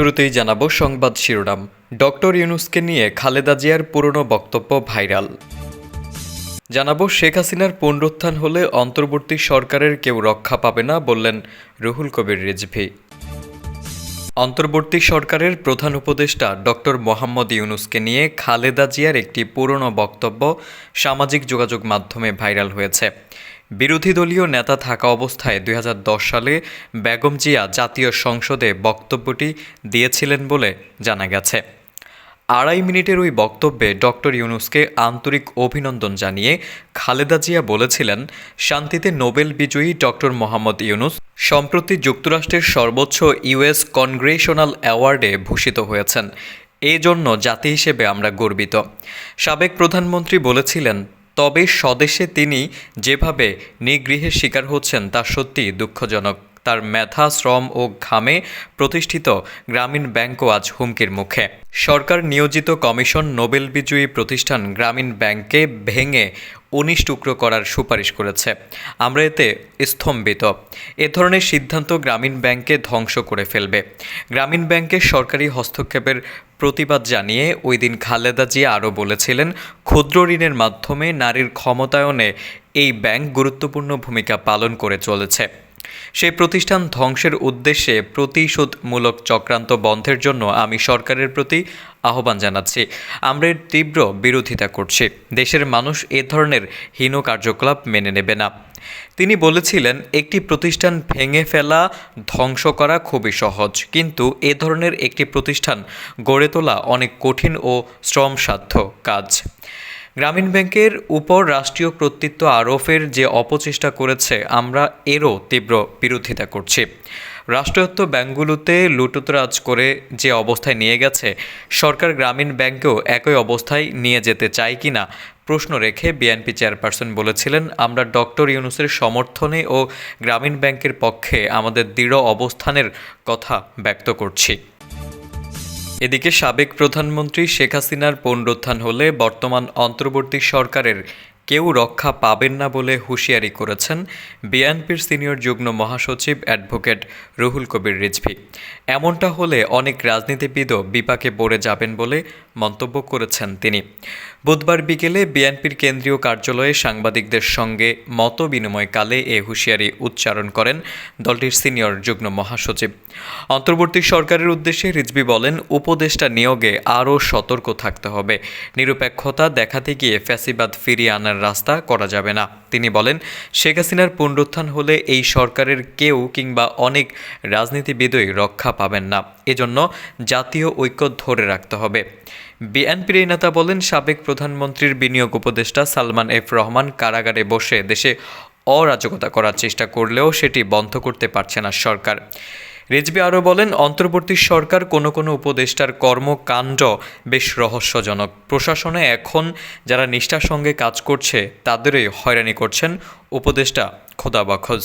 শুরুতেই জানাব সংবাদ শিরোনাম। ডক্টর ইউনুসকে নিয়ে খালেদা জিয়ার পুরনো বক্তব্য ভাইরাল। জানাব শেখ হাসিনার পুনরুত্থান হলে অন্তর্বর্তী সরকারের কেউ রক্ষা পাবে না বললেন রুহুল কবির রিজভি। অন্তর্বর্তী সরকারের প্রধান উপদেষ্টা ডক্টর মোহাম্মদ ইউনুসকে নিয়ে খালেদা জিয়ার একটি পুরনো বক্তব্য সামাজিক যোগাযোগ মাধ্যমে ভাইরাল হয়েছে। বিরোধী দলীয় নেতা থাকা অবস্থায় দুই হাজার দশ সালে বেগম জিয়া জাতীয় সংসদে বক্তব্যটি দিয়েছিলেন বলে জানা গেছে। আড়াই মিনিটের ওই বক্তব্যে ডক্টর ইউনুসকে আন্তরিক অভিনন্দন জানিয়ে খালেদা জিয়া বলেছিলেন, শান্তিতে নোবেল বিজয়ী ডক্টর মোহাম্মদ ইউনুস সম্প্রতি যুক্তরাষ্ট্রের সর্বোচ্চ ইউএস কনগ্রেশনাল অ্যাওয়ার্ডে ভূষিত হয়েছেন। এজন্য জাতি হিসেবে আমরা গর্বিত। সাবেক প্রধানমন্ত্রী বলেছিলেন তবে স্বদেশে তিনি যেভাবে নিগৃহের শিকার হচ্ছেন তা সত্যি দুঃখজনক। তার মেধা, শ্রম ও ঘামে প্রতিষ্ঠিত গ্রামীণ ব্যাংকও আজ হুমকির মুখে। সরকার নিয়োজিত কমিশন নোবেল বিজয়ী প্রতিষ্ঠান গ্রামীণ ব্যাংকে ভেঙে উনিশ টুকরো করার সুপারিশ করেছে। আমরা এতে স্তম্ভিত। এ ধরনের সিদ্ধান্ত গ্রামীণ ব্যাংককে ধ্বংস করে ফেলবে। গ্রামীণ ব্যাংকের সরকারি হস্তক্ষেপের প্রতিবাদ জানিয়ে ওই দিন খালেদা জিয়া আরও বলেছিলেন, ক্ষুদ্র ঋণের মাধ্যমে নারীর ক্ষমতায়নে এই ব্যাংক গুরুত্বপূর্ণ ভূমিকা পালন করে চলেছে। সেই প্রতিষ্ঠান ধ্বংসের উদ্দেশ্যে প্রতিশোধমূলক চক্রান্ত বন্ধের জন্য আমি সরকারের প্রতি আহ্বান জানাচ্ছি। আমরা এর তীব্র বিরোধিতা করছি। দেশের মানুষ এ ধরনের হীন কার্যকলাপ মেনে নেবে না। তিনি বলেছিলেন, একটি প্রতিষ্ঠান ভেঙে ফেলা, ধ্বংস করা খুবই সহজ। কিন্তু এ ধরনের একটি প্রতিষ্ঠান গড়ে তোলা অনেক কঠিন ও শ্রমসাধ্য কাজ। গ্রামীণ ব্যাংকের উপর রাষ্ট্রীয় কর্তৃত্ব আরোপের যে অপচেষ্টা করেছে, আমরা এরও তীব্র বিরোধিতা করছি। রাষ্ট্রায়ত্ত ব্যাংকগুলোতে লুটতরাজ করে যে অবস্থায় নিয়ে গেছে, সরকার গ্রামীণ ব্যাংকেও একই অবস্থায় নিয়ে যেতে চায় কি না, প্রশ্ন রেখে বিএনপি চেয়ারপারসন বলেছিলেন, আমরা ডক্টর ইউনুসের সমর্থনে ও গ্রামীণ ব্যাংকের পক্ষে আমাদের দৃঢ় অবস্থানের কথা ব্যক্ত করছি। এদিকে সাবেক প্রধানমন্ত্রী শেখ হাসিনার পুনরুত্থান হলে বর্তমান অন্তর্বর্তী সরকারের কেউ রক্ষা পাবেন না বলে হুঁশিয়ারি করেছেন বিএনপির সিনিয়র যুগ্ম মহাসচিব অ্যাডভোকেট রুহুল কবির রিজভি। এমনটা হলে অনেক রাজনীতিবিদও বিপাকে পড়ে যাবেন বলে মন্তব্য করেছেন তিনি। বুধবার বিকেলে বিএনপির কেন্দ্রীয় কার্যালয়ে সাংবাদিকদের সঙ্গে মত বিনিময়কালে এ হুঁশিয়ারি উচ্চারণ করেন দলটির সিনিয়র যুগ্ম মহাসচিব। অন্তর্বর্তী সরকারের উদ্দেশ্যে রিজভি বলেন, উপদেষ্টা নিয়োগে আরও সতর্ক থাকতে হবে। নিরপেক্ষতা দেখাতে গিয়ে ফ্যাসিবাদ ফিরিয়ে আনার রাস্তা করা যাবে না। তিনি বলেন, শেখ হাসিনার পুনরুত্থান হলে এই সরকারের কেউ কিংবা অনেক রাজনীতিবিদই রক্ষা পাবেন না। এজন্য জাতীয় ঐক্য ধরে রাখতে হবে। বিএনপির এই নেতা বলেন, সাবেক প্রধানমন্ত্রীর বিনিয়োগ উপদেষ্টা সালমান এফ রহমান কারাগারে বসে দেশে অরাজকতা করার চেষ্টা করলেও সেটি বন্ধ করতে পারছে না সরকার। রিজবি আরও বলেন, অন্তর্বর্তী সরকার কোনো কোনো উপদেষ্টার কর্মকাণ্ড বেশ রহস্যজনক। প্রশাসনে এখন যারা নিষ্ঠার সঙ্গে কাজ করছে, তাদেরই হয়রানি করছেন উপদেষ্টা খোদাবাখজ